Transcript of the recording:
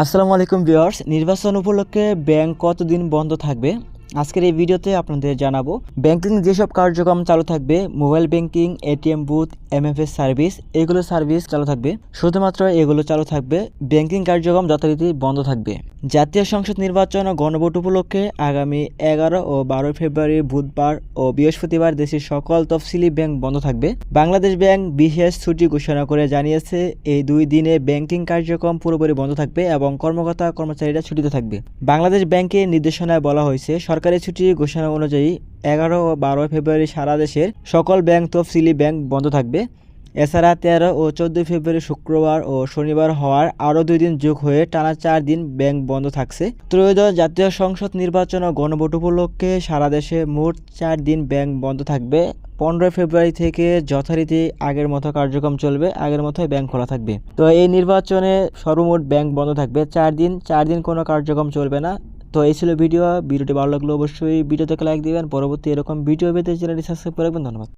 আসসালামু আলাইকুম ভিওয়ার্স নির্বাচন উপলক্ষে ব্যাংক কতদিন বন্ধ থাকবে? আজকের এই ভিডিওতে আপনাদের জানাব ব্যাংকিং যেসব কার্যক্রম চালু থাকবে mobile banking ATM booth MFS service এগুলো সার্ভিস চালু থাকবে। শুধুমাত্র এগুলো চালু থাকবে ব্যাংকিং কার্যক্রম যথারীতি বন্ধ থাকবে। জাতীয় সংসদ নির্বাচন ও গণভোট উপলক্ষে আগামী এগারো ও বারো ফেব্রুয়ারি, বুধবার ও বৃহস্পতিবার দেশের সকল তফসিলি ব্যাংক বন্ধ থাকবে। বাংলাদেশ ব্যাংক বিশেষ ছুটি ঘোষণা করে জানিয়েছে, এই দুই দিনে ব্যাংকিং কার্যক্রম পুরোপুরি বন্ধ থাকবে এবং কর্মকর্তা কর্মচারীরা ছুটিতে থাকবে। বাংলাদেশ ব্যাংকের নির্দেশনায় বলা হয়েছে, সরকারি ছুটি ঘোষণা অনুযায়ী এগারো ও বারো ফেব্রুয়ারি সারা দেশের সকল ব্যাংক তফসিলি ব্যাংক বন্ধ থাকবে। এছাড়া তেরো ও চোদ্দোই ফেব্রুয়ারি শুক্রবার ও শনিবার হওয়ার আরও দুই দিন যোগ হয়ে টানা চার দিন ব্যাংক বন্ধ থাকছে। ত্রয়োদশ জাতীয় সংসদ নির্বাচন ও গণভোট উপলক্ষে সারা দেশে মোট চার দিন ব্যাংক বন্ধ থাকবে। পনেরোই ফেব্রুয়ারি থেকে যথারীতি আগের মতো কার্যক্রম চলবে, আগের মতোই ব্যাংক খোলা থাকবে। তো এই নির্বাচনে সর্বমোট ব্যাংক বন্ধ থাকবে। চার দিন চার দিন কোনো কার্যক্রম চলবে না। তো এই ছিল ভিডিও, ভিডিওটি ভালো লাগল অবশ্যই ভিডিওতে লাইক দিবেন। পরবর্তী এরকম ভিডিও পেতে চ্যানেলটি সাবস্ক্রাইব করে রাখবেন। ধন্যবাদ।